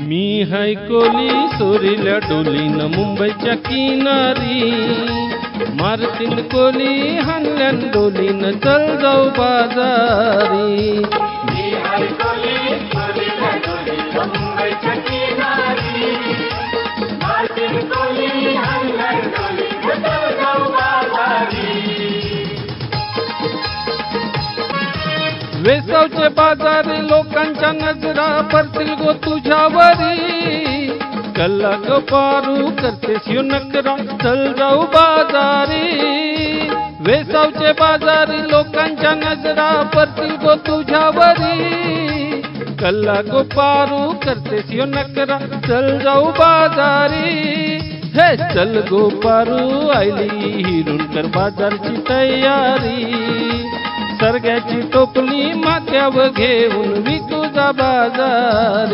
मी हाय कोली सोरील्या डोलीन मुंबईच्या किनारी. मारतीन कोली हानल्यान डोलीन चल जाऊ बाजारी. मी मुंबईच्या किनारी. कोली वेसावचे बाजारी लोकांच्या नजरा पडतील गो तुझ्यावरी कल्ला ग पारू करतेस यो नकरा चल जाऊ बाजारी। वेसावचे बाजारी लोकांच्या नजरा पडतील गो तुझ्यावरी कल्ला गो पारू करतेस यो नकरा चल जाऊ बाजारी। हे चल गो पारू आयली हिरुणकर बाजारची तयारी। धाग्याची टोपली माथ्यावर घेऊन मी तुझा बाजार